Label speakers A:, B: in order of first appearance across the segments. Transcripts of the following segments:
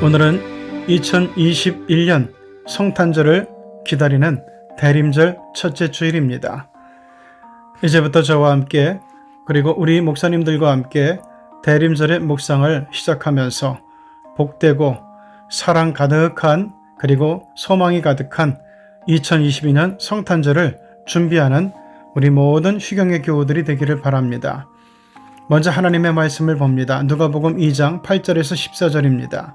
A: 오늘은 2021년 성탄절을 기다리는 대림절 첫째 주일입니다. 이제부터 저와 함께 그리고 우리 목사님들과 함께 대림절의 묵상을 시작하면서 복되고 사랑 가득한 그리고 소망이 가득한 2022년 성탄절을 준비하는 우리 모든 휴경의 교우들이 되기를 바랍니다. 먼저 하나님의 말씀을 봅니다. 누가복음 2장 8절에서 14절입니다.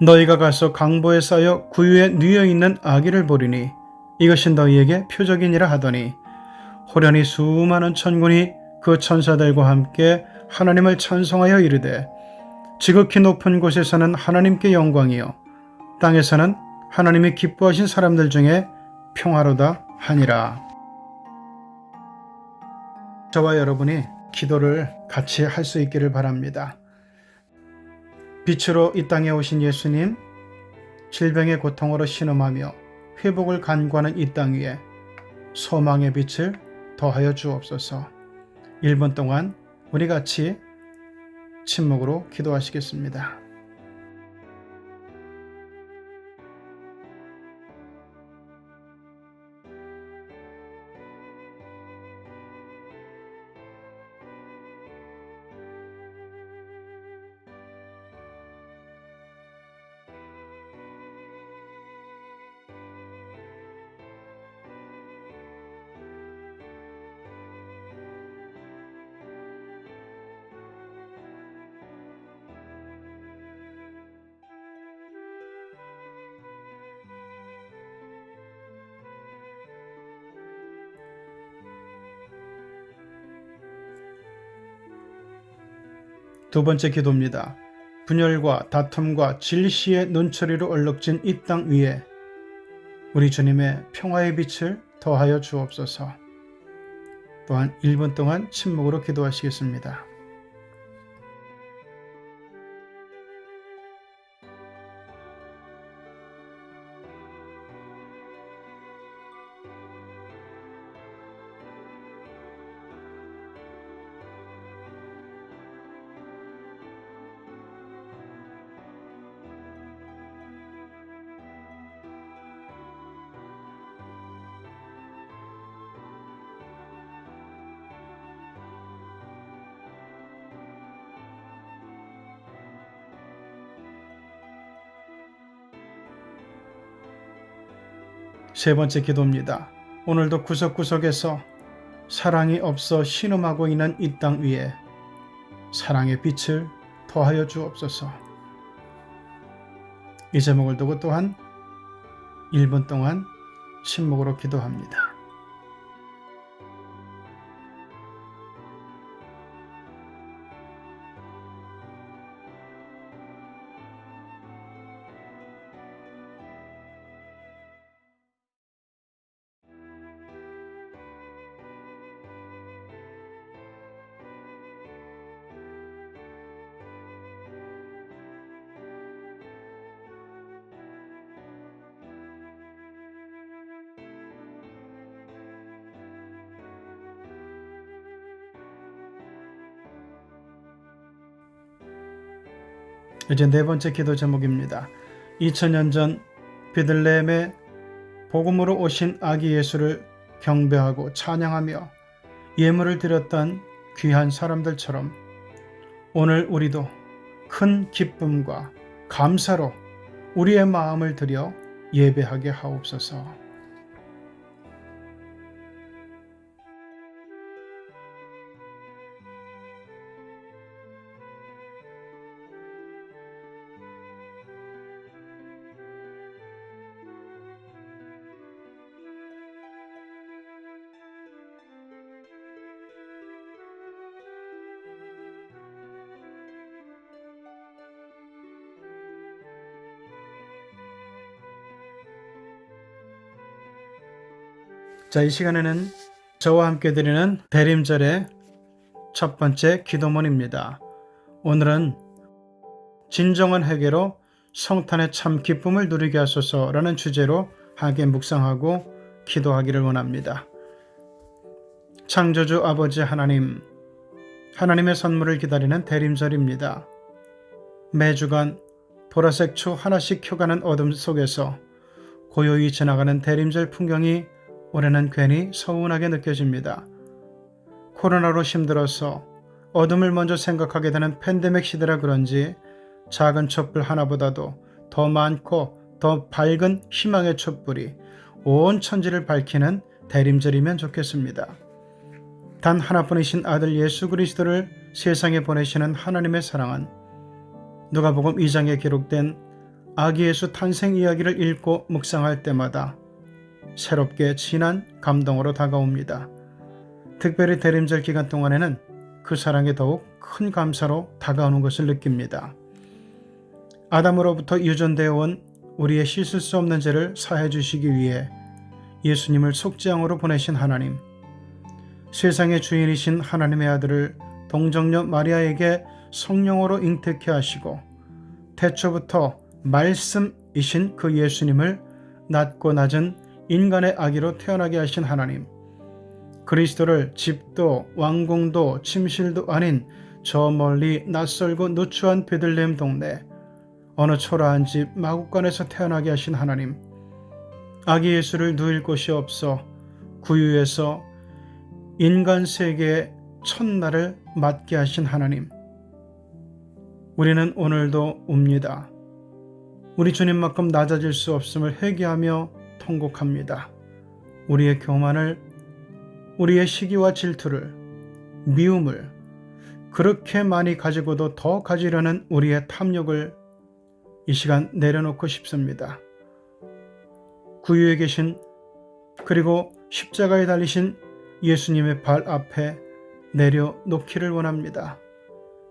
A: 너희가 가서 강보에 쌓여 구유에 누여 있는 아기를 보리니 이것이 너희에게 표적이니라 하더니 호련히 수많은 천군이 그 천사들과 함께 하나님을 찬송하여 이르되 지극히 높은 곳에서는 하나님께 영광이요 땅에서는 하나님이 기뻐하신 사람들 중에 평화로다 하니라. 저와 여러분이 기도를 같이 할 수 있기를 바랍니다. 빛으로 이 땅에 오신 예수님, 질병의 고통으로 신음하며 회복을 간구하는 이 땅 위에 소망의 빛을 더하여 주옵소서. 1분 동안 우리 같이 침묵으로 기도하시겠습니다. 두 번째 기도입니다. 분열과 다툼과 질시의 눈초리로 얼룩진 이 땅 위에 우리 주님의 평화의 빛을 더하여 주옵소서. 또한 1분 동안 침묵으로 기도하시겠습니다. 세 번째 기도입니다. 오늘도 구석구석에서 사랑이 없어 신음하고 있는 이 땅 위에 사랑의 빛을 더하여 주옵소서. 이 제목을 두고 또한 1분 동안 침묵으로 기도합니다. 이제 네 번째 기도 제목입니다. 2000년 전 베들레헴에 복음으로 오신 아기 예수를 경배하고 찬양하며 예물을 드렸던 귀한 사람들처럼 오늘 우리도 큰 기쁨과 감사로 우리의 마음을 들여 예배하게 하옵소서. 자, 이 시간에는 저와 함께 드리는 대림절의 첫 번째 기도문입니다. 오늘은 진정한 회개로 성탄의 참 기쁨을 누리게 하소서라는 주제로 하게 묵상하고 기도하기를 원합니다. 창조주 아버지 하나님, 하나님의 선물을 기다리는 대림절입니다. 매주간 보라색 추 하나씩 켜가는 어둠 속에서 고요히 지나가는 대림절 풍경이 올해는 괜히 서운하게 느껴집니다. 코로나로 힘들어서 어둠을 먼저 생각하게 되는 팬데믹 시대라 그런지 작은 촛불 하나보다도 더 많고 더 밝은 희망의 촛불이 온 천지를 밝히는 대림절이면 좋겠습니다. 단 하나뿐이신 아들 예수 그리스도를 세상에 보내시는 하나님의 사랑은 누가복음 2장에 기록된 아기 예수 탄생 이야기를 읽고 묵상할 때마다 새롭게 진한 감동으로 다가옵니다. 특별히 대림절 기간 동안에는 그 사랑에 더욱 큰 감사로 다가오는 것을 느낍니다. 아담으로부터 유전되어 온 우리의 씻을 수 없는 죄를 사해 주시기 위해 예수님을 속죄양으로 보내신 하나님. 세상의 주인이신 하나님의 아들을 동정녀 마리아에게 성령으로 잉태케 하시고 태초부터 말씀이신 그 예수님을 낮고 낮은 인간의 아기로 태어나게 하신 하나님. 그리스도를 집도 왕궁도 침실도 아닌 저 멀리 낯설고 누추한 베들레헴 동네 어느 초라한 집 마국간에서 태어나게 하신 하나님. 아기 예수를 누일 곳이 없어 구유에서 인간 세계의 첫날을 맞게 하신 하나님. 우리는 오늘도 웁니다. 우리 주님만큼 낮아질 수 없음을 회개하며 통곡합니다. 우리의 교만을, 우리의 시기와 질투를, 미움을 그렇게 많이 가지고도 더 가지려는 우리의 탐욕을 이 시간 내려놓고 싶습니다. 구유에 계신 그리고 십자가에 달리신 예수님의 발 앞에 내려놓기를 원합니다.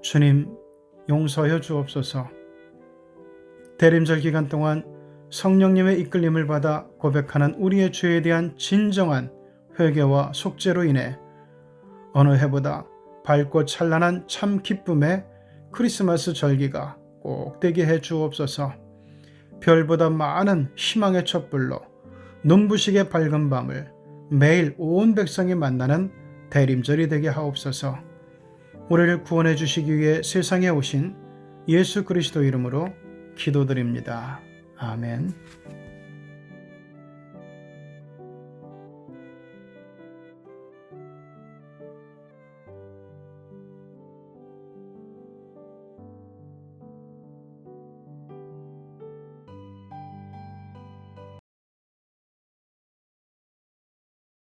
A: 주님 용서하여 주옵소서. 대림절 기간 동안 성령님의 이끌림을 받아 고백하는 우리의 죄에 대한 진정한 회개와 속죄로 인해 어느 해보다 밝고 찬란한 참 기쁨의 크리스마스 절기가 꼭 되게 해 주옵소서. 별보다 많은 희망의 촛불로 눈부시게 밝은 밤을 매일 온 백성이 만나는 대림절이 되게 하옵소서. 우리를 구원해 주시기 위해 세상에 오신 예수 그리스도 이름으로 기도드립니다. 아멘.